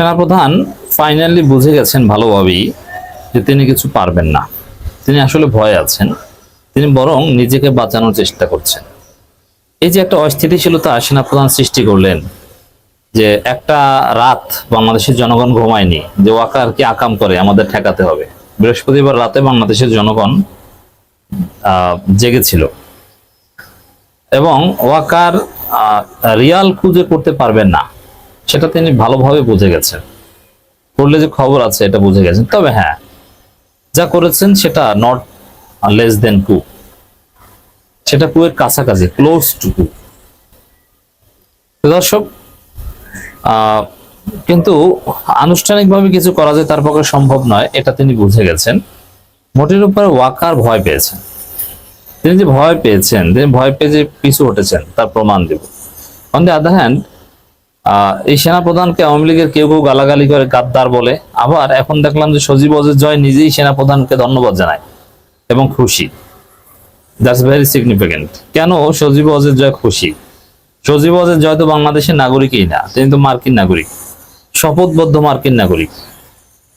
সেনাপ্রধান ফাইনালি বুঝে গেছেন ভালোভাবেই যে তিনি কিছু পারবেন না। তিনি আসলে ভয়ে আছেন। তিনি বরং নিজেকে বাঁচানোর চেষ্টা করছেন। এই যে একটা অস্থিতিশীলতা সেনাপ্রধান সৃষ্টি করলেন, যে একটা রাত বাংলাদেশের জনগণ ঘুমায়নি, যে ওয়াকার কি আকাম করে আমাদের ঠেকাতে হবে। বৃহস্পতিবার রাতে বাংলাদেশের জনগণ জেগেছিল এবং ওয়াকার রিয়াল খুঁজে করতে পারবেন না। সেটা তিনি ভালোভাবে বুঝে গেছেন। করলে যে খবর আছে এটা বুঝে গেছেন। তবে হ্যাঁ যা করেছেন সেটা নট লেস দেন কু সেটা কুয়ের কাছাকাছি ক্লোজ টু কু দর্শক কিন্তু আনুষ্ঠানিকভাবে কিছু করা যায় তার পক্ষে সম্ভব নয়, এটা তিনি বুঝে গেছেন। মোটের উপরে ওয়াকার ভয় পেয়েছেন। তিনি যে ভয় পেয়েছেন, তিনি ভয় পেয়ে যে পিছু হটেছেন, তার প্রমাণ দেব। অন দি আদার হ্যান্ড এই সেনাপ্রধানকে আওয়ামী লীগের কেউ কেউ গালাগালি করে গাদ্দার বলে। আবার এখন দেখলাম যে সজীব অজয় জয় নিজেই সেনাপ্রধানকে ধন্যবাদ জানায় এবং খুশি। দ্যাটস ভেরি সিগনিফিকেন্ট কেন সজীব অজয় জয় খুশি? সজীব অজয় জয় তো বাংলাদেশের নাগরিকই না, তিনি তো মার্কিন নাগরিক, শপথবদ্ধ মার্কিন নাগরিক।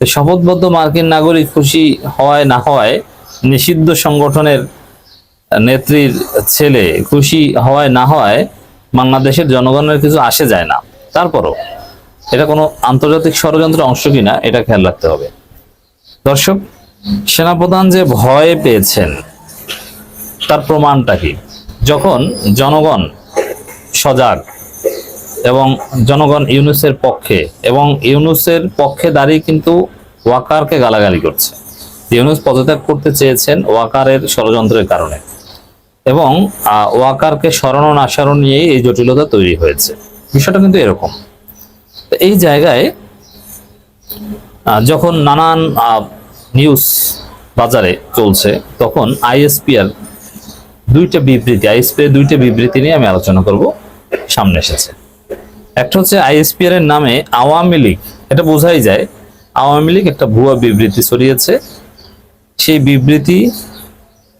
শপথবদ্ধ মার্কিন নাগরিক খুশি হওয়ায় না হওয়ায় নিষিদ্ধ সংগঠনের নেত্রীর ছেলে খুশি হওয়ায় না হওয়ায় বাংলাদেশের জনগণের কিছু আসে যায় না। তারপরও এটা কোনো আন্তর্জাতিক ষড়যন্ত্রের অংশ কিনা, এটা খেয়াল রাখতে হবে। দর্শক, সেনাপ্রধান যে ভয় পেয়েছেন, তার প্রমাণটা কি? যখন জনগণ সজাগ এবং জনগণ ইউনুসের পক্ষে, এবং ইউনুসের পক্ষে দাঁড়িয়ে কিন্তু ওয়াকারকে গালাগালি করছে। ইউনুস পদত্যাগ করতে চেয়েছেন ওয়াকারের ষড়যন্ত্রের কারণে। এবং ওয়াকারকে সরানো না সরানো নিয়েই এই জটিলতা তৈরি হয়েছে। বিষয়টা কিন্তু এরকম। এই জায়গায় যখন নানান নিউজ বাজারে চলছে, তখন আইএসপিআর দুইটা বিবৃতি আইএসপিআর দুইটা বিবৃতি নিয়ে আমি আলোচনা করব, সামনে এসেছে। একটা হচ্ছে আইএসপিআর এর নামে আওয়ামী লীগ, এটা বোঝাই যায়, আওয়ামী লীগ একটা ভুয়া বিবৃতি ছড়িয়েছে। সেই বিবৃতি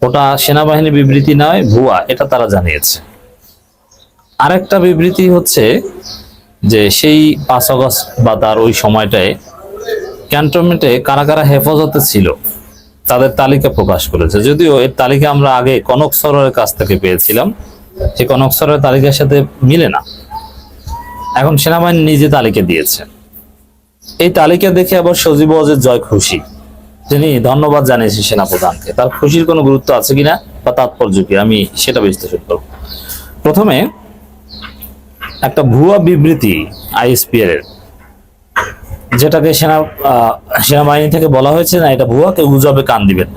ওটা সেনাবাহিনীর বিবৃতি নয়, ভুয়া, এটা তারা জানিয়েছে। আরেকটা বিবৃতি হচ্ছে যে সেই পাঁচ আগস্ট বা তার ওই সময়টায় ক্যান্টনমেন্টে কারা কারা হেফাজতে ছিল, তাদের তালিকা প্রকাশ করেছে। যদিও এর তালিকা আমরা আগে কনক সরের কাছ থেকে পেয়েছিলাম সেই কনক সরের তালিকার সাথে মিলে না। এখন সেনাবাহিনী নিজে তালিকা দিয়েছে। এই তালিকা দেখে আবার সজীব অজের জয় খুশি তিনি ধন্যবাদ জানিয়েছি সেনাপ্রধানকে। তার খুশির কোনো গুরুত্ব আছে কিনা বা তাৎপর্য কি, আমি সেটা বিশ্লেষণ করব। প্রথমে একটা ভুয়া বিবৃতি আইএসপিআর এর যেটাকে সেনা সেনাবাহিনী থেকে বলা হয়েছে না, এটা ভুয়া, কেউ গুজবে, কান দিবেন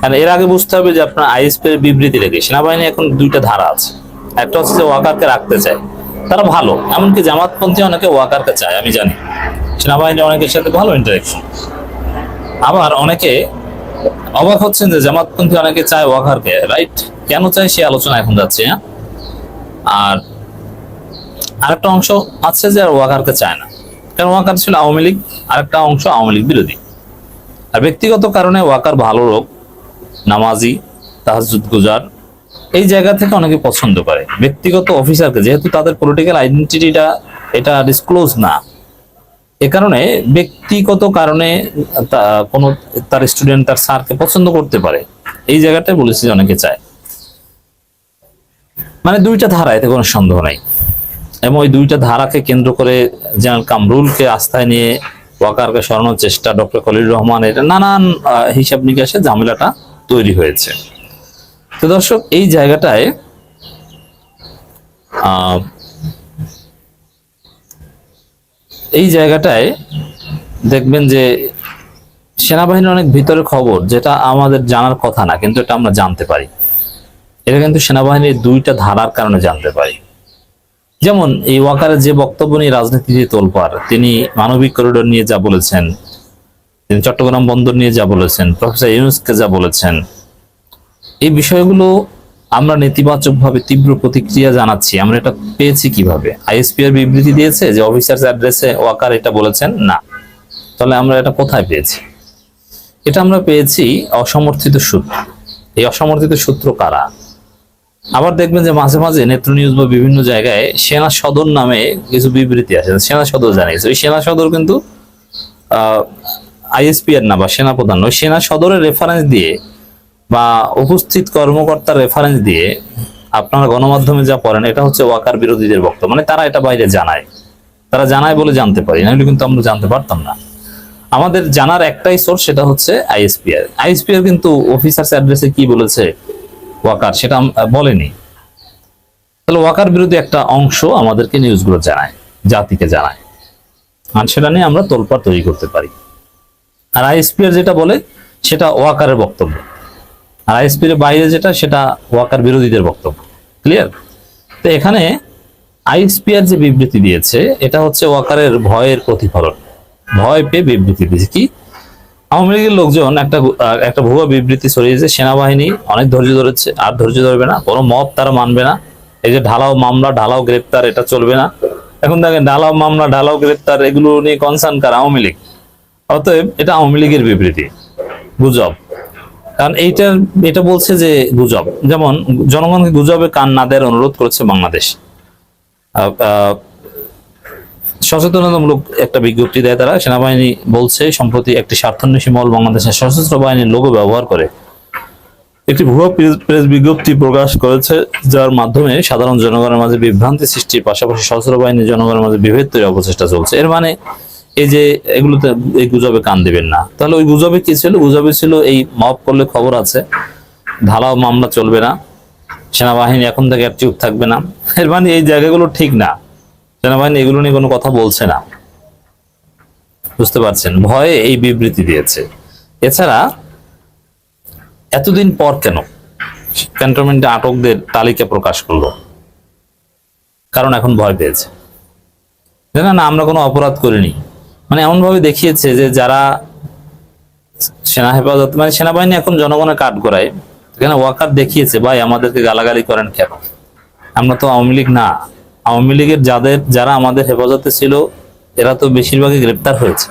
কারণ এর আগে বুঝতে হবে যে আপনার আইএসপি এর বিবৃতি রেখে সেনাবাহিনী এখন দুইটা ধারা আছে। একটা হচ্ছে ওয়াকারকে রাখতে চায়, তারা ভালো, এমনকি জামাতপন্থী অনেকে ওয়াকারকে চায়, আমি জানি। সেনাবাহিনী অনেকের সাথে ভালো ইন্টারাকশন আবার অনেকে অবাক হচ্ছেন যে জামাতপন্থী অনেকে চায় ওয়াকারকে রাইট কেন চায় সে আলোচনা এখন যাচ্ছে হ্যাঁ? আর আরেকটা অংশ আছে যে ওয়াকারকে চায় না। কারণ ওয়াকার ছিল আওয়ামী লীগ, আরেকটা অংশ আওয়ামী লীগ বিরোধী। আর ব্যক্তিগত কারণে ওয়াকার ভালো লোক, নামাজি তাহাজুদ গুজার, এই জায়গা থেকে অনেকে পছন্দ করে। ব্যক্তিগত অফিসারকে, যেহেতু তাদের পলিটিক্যাল আইডেন্টিটিটা এটা ডিসক্লোজ না। এ কারণে ব্যক্তিগত কারণে কোনো তার স্টুডেন্ট তার স্যারকে পছন্দ করতে পারে। এই জায়গাটায় বলেছি অনেকে চায়। মানে দুইটা ধারা, এতে কোনো সন্দেহ নাই। এবং ওই দুইটা ধারাকে কেন্দ্র করে জেনারেল কামরুলকে আস্থায় নিয়ে ওয়াকারকে সরানোর চেষ্টা ডক্টর খলিল রহমানের নানান হিসাব নিকাশে ঝামেলাটা তৈরি হয়েছে। তো দর্শক, এই জায়গাটায় এই জায়গাটায় দেখবেন যে সেনাবাহিনীর অনেক ভিতরের খবর যেটা আমাদের জানার কথা না, কিন্তু এটা আমরা জানতে পারি। এটা কিন্তু সেনাবাহিনীর দুইটা ধারার কারণে জানতে পারি। যেমন, এই ওয়াকারের যে বক্তব্য নিয়ে রাজনীতিতে তোলপার তিনি মানবিক করিডোর নিয়ে যা বলেছেন, তিনি চট্টগ্রাম বন্দর নিয়ে যা বলেছেন, প্রফেসর ইউনুসকে যা বলেছেন, এই বিষয়গুলো আমরা নেতিবাচকভাবে তীব্র প্রতিক্রিয়া জানাচ্ছি। আমরা এটা পেয়েছি কীভাবে? আইএসপিআর বিবৃতি দিয়েছে যে অফিসার্স অ্যাড্রেসে ওয়াকার এটা বলেছেন? না। তাহলে আমরা এটা কোথায় পেয়েছি? এটা আমরা পেয়েছি অসমর্থিত সূত্র। এই অসমর্থিত সূত্র কারা? আবার দেখবেন যে মাঝে মাঝে নেত্র নিউজ বা বিভিন্ন জায়গায় সেনা সদর নামে কিছু বিবৃতি আসে সেনা সদর জানিয়েছে ওই সেনা সদর কিন্তু আইএসপি এর না বা সেনা প্রধান, ওই সেনা সদরের রেফারেন্স দিয়ে বা উপস্থিত কর্মকর্তার রেফারেন্স দিয়ে আপনারা গণমাধ্যমে যা পড়েন, এটা হচ্ছে ওয়াকার বিরোধীদের বক্তব্য। মানে তারা এটা বাইরে জানায়। তারা জানায় বলে জানতে পারি, নাহলে কিন্তু আমরা জানতে পারতাম না। আমাদের জানার একটাই সোর্স সেটা হচ্ছে আইএসপিআর আইএসপিআর কিন্তু অফিসার্স অ্যাড্রেসে কি বলেছে? ওয়াকার, সেটা বলেনি। তাহলে ওয়াকার বিরোধী একটা অংশ আমাদেরকে নিউজগুলো জানায়, জাতিকে জানায়। আর সেটা নিয়ে আমরা তোলপাড় তৈরি করতে পারি। আর আইএসপিআর যেটা বলে, সেটা ওয়াকারের বক্তব্য। আর আইএসপির বাইরে যেটা, সেটা ওয়াকার বিরোধীদের বক্তব্য। ক্লিয়ার তো এখানে আইএসপিআর যে বিবৃতি দিয়েছে, এটা হচ্ছে ওয়াকারের ভয়ের প্রতিফলন। ভয় পেয়ে বিবৃতি দিয়েছে। কি? আওয়ামী লীগের লোকজন একটা একটা ভুয়া বিবৃতি ছড়িয়েছে সেনাবাহিনী অনেক ধৈর্য ধরেছে, আর ধৈর্য ধরবে না, কোনো মত তারা মানবে না। এই যে ঢালাও মামলা, ঢালাও গ্রেপ্তার, এটা চলবে না। এখন দেখেন, ঢালাও মামলা, ঢালাও গ্রেপ্তার, এগুলো নিয়ে কনসার্ন কার? আওয়ামী লীগ। অতএব এটা আওয়ামী লীগের বিবৃতি। গুজব। কারণ এইটার, এটা বলছে যে গুজব। যেমন, জনগণকে গুজবে কান না দেওয়ার অনুরোধ করেছে বাংলাদেশ। সচেতনতামূলক একটা বিজ্ঞপ্তি দেয় তারা। সেনাবাহিনী বলছে, সম্প্রতি একটি স্বার্থান্বেষী মহল বাংলাদেশের সশস্ত্র বাহিনীর লোগো ব্যবহার করে। একটি ভুয়া প্রেস- বিজ্ঞপ্তি প্রকাশ করেছে, যার মাধ্যমে সাধারণ জনগণের মাঝে বিভ্রান্তি সৃষ্টির পাশাপাশি সশস্ত্র বাহিনীর জনগণের মাঝে বিভেদ তৈরি অপচেষ্টা চলছে। এর মানে এই যে এগুলোতে এই গুজবে কান দিবেন না। তাহলে ওই গুজবে কি ছিল? গুজবে ছিল এই মপ করলে খবর আছে, ঢালাও মামলা চলবে না, সেনাবাহিনী এখন থেকে আর থাকবে না। এর মানে এই জায়গাগুলো ঠিক না। সেনাবাহিনী এগুলো নিয়ে কোনো কথা বলছে না। বুঝতে পারছেন? ভয়ে এই বিবৃতি দিয়েছে। এছাড়া এতদিন পর কেন ক্যান্টনমেন্টে আটকদের তালিকা প্রকাশ করল? কারণ এখন ভয় পেয়েছে। না না আমরা কোনো অপরাধ করিনি। মানে এমন ভাবে দেখিয়েছে যে যারা সেনা হেফাজত মানে সেনাবাহিনী এখন জনগণের কাঠ করায় এখানে ওয়াকার দেখিয়েছে, ভাই, আমাদেরকে গালাগালি করেন কেন? আমরা তো আওয়ামী লীগ না। আওয়ামী লীগের যাদের, যারা আমাদের হেফাজতে ছিল, এরা তো বেশিরভাগই গ্রেপ্তার হয়েছে।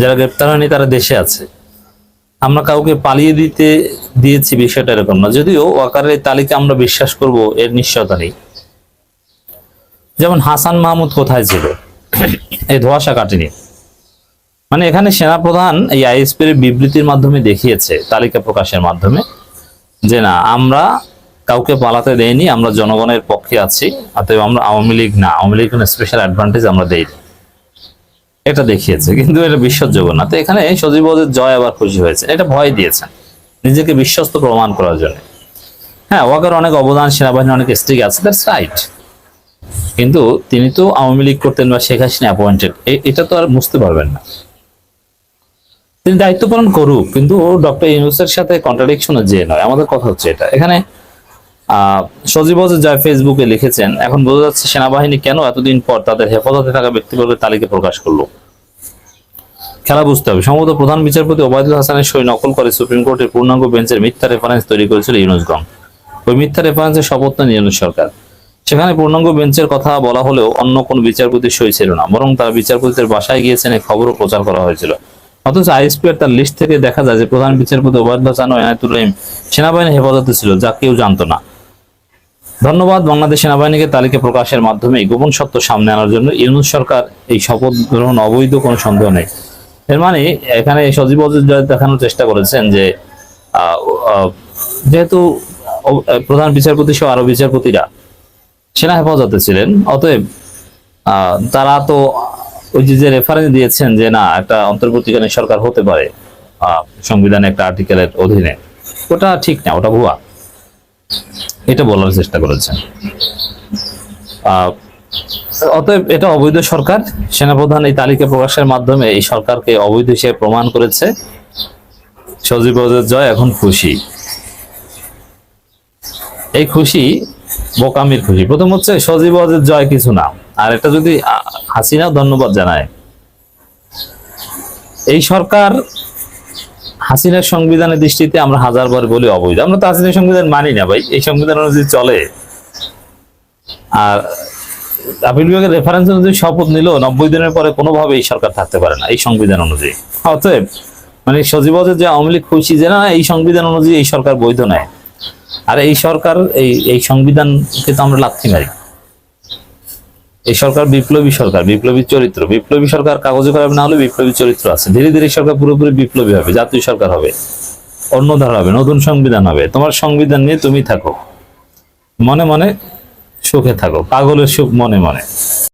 যারা গ্রেপ্তার হয়নি, তারা দেশে আছে। আমরা কাউকে পালিয়ে দিতে দিয়েছি বিষয়টা এরকম না। যদিও ওয়াকারের তালিকা আমরা বিশ্বাস করব, এর নিশ্চয়তা নেই। যেমন হাসান মাহমুদ কোথায় ছিল? এই ধোয়াশা কাটেনি। মানে এখানে সেনাপ্রধান এই আইএসপির বিবৃতির মাধ্যমে দেখিয়েছে, তালিকা প্রকাশের মাধ্যমে, যে না, আমরা কাউকে পালাতে দেয়নি, আমরা জনগণের পক্ষে আছি, অতএব আমরা আওয়ামী লীগ না, আওয়ামী লীগ কোনো স্পেশাল অ্যাডভান্টেজ আমরা দেইনি। এটা দেখিয়েছে, কিন্তু এটা বিশ্বাসযোগ্য না। তো এখানে সজীব জয় আবার খুশি হয়েছে, এটা ভয় দিয়েছেন, নিজেকে বিশ্বস্ত প্রমাণ করার জন্য। হ্যাঁ ওয়াকার অনেক অবদান সেনাবাহিনীর অনেক স্ট্রিক আছে দ্যাটস রাইট কিন্তু তিনি তো আওয়ামী লীগ করতেন বা শেখ হাসিনা অ্যাপয়েন্টেড এটা তো আর বুঝতে পারবেন না। তিনি দায়িত্ব পালন করুক, কিন্তু ডক্টর ইউনুসের সাথে কন্ট্রাডিকশনে যে নয়, আমাদের কথা হচ্ছে এটা। এখানে সজীব জয় ফেসবুকে লিখেছেন, এখন বোঝা যাচ্ছে সেনাবাহিনী কেন এতদিন পর তাদের হেফাজতে থাকা ব্যক্তিবর্গের তালিকা প্রকাশ করল? খেলা বুঝতে হবে। সম্ভবত প্রধান বিচারপতি ওবায়দুল হাসানের সই নকল করে সুপ্রিম কোর্টের পূর্ণাঙ্গ বেঞ্চের মিথ্যা রেফারেন্স তৈরি করেছিল ইউনুসগণ ওই মিথ্যা রেফারেন্সের শপথ নেন ইউনুস সরকার। সেখানে পূর্ণাঙ্গ বেঞ্চের কথা বলা হলেও অন্য কোন বিচারপতির সই ছিল না, বরং তারা বিচারপতিদের বাসায় গিয়েছেন এই খবরও প্রচার করা হয়েছিল। অথচ আইএসপি তার লিস্ট থেকে দেখা যায় যে প্রধান বিচারপতি ওবায়দুল হাসান ও এনায়েতুর রহিম সেনাবাহিনীর হেফাজতে ছিল, যা কেউ জানতো না। ধন্যবাদ। বাংলাদেশ সেনাবাহিনীকে তালিকা প্রকাশের মাধ্যমে গোপন সত্য সামনে আনার জন্য ইউনুস সরকার এই শপথ গ্রহণ অবৈধ কোনো সন্দেহ নেই। এর মানে এখানে সজীব দেখানোর চেষ্টা করেছেন যে যেহেতু প্রধান বিচারপতি সহ আরও বিচারপতিরা সেনা হেফাজতে ছিলেন, অতএব তারা তো ওই যে রেফারেন্স দিয়েছেন যে না, একটা অন্তর্বর্তীকালীন সরকার হতে পারে সংবিধানে একটা আর্টিকেলের অধীনে, ওটা ঠিক না, ওটা ভুয়া। এটা বলার চেষ্টা করেছেন। অতএব এটা অবৈধ সরকার। সেনাপ্রধান এই তালিকা প্রকাশের মাধ্যমে এই সরকারকে অবৈধ হিসেবে প্রমাণ করেছে। সজীব জয় এখন খুশি। এই খুশি বোকামির খুশি। প্রথম হচ্ছে সজীব ওয়াজেদ জয় কিছু না। আর এটা যদি আহ, হাসিনাও ধন্যবাদ জানায়। এই সরকার হাসিনার সংবিধানের দৃষ্টিতে আমরা হাজারবার বলি অবৈধ। আমরা তো হাসিনার সংবিধান মানি না ভাই, এই সংবিধান অনুযায়ী চলে। আর আপিল বিভাগের রেফারেন্স অনুযায়ী শপথ নিল নব্বই দিনের পরে কোনোভাবে এই সরকার থাকতে পারে না এই সংবিধান অনুযায়ী। অতএব মানে সজীবদের যে আওয়ামী লীগ খুশি যে না, এই সংবিধান অনুযায়ী এই সরকার বৈধ নেয়। আর এই সরকার, এই এই সংবিধানকে তো আমরা লাথি মারি। এই সরকার বিপ্লবী সরকার, বিপ্লবী চরিত্র, বিপ্লবী সরকার কাগজে করাবে না হলে বিপ্লবী চরিত্র আছে। ধীরে ধীরে সরকার পুরোপুরি বিপ্লবী হবে, জাতীয় সরকার হবে, অন্য ধারা হবে, নতুন সংবিধান হবে। তোমার সংবিধান নিয়ে তুমি থাকো, মনে মনে সুখে থাকো, পাগলের সুখ মনে মনে।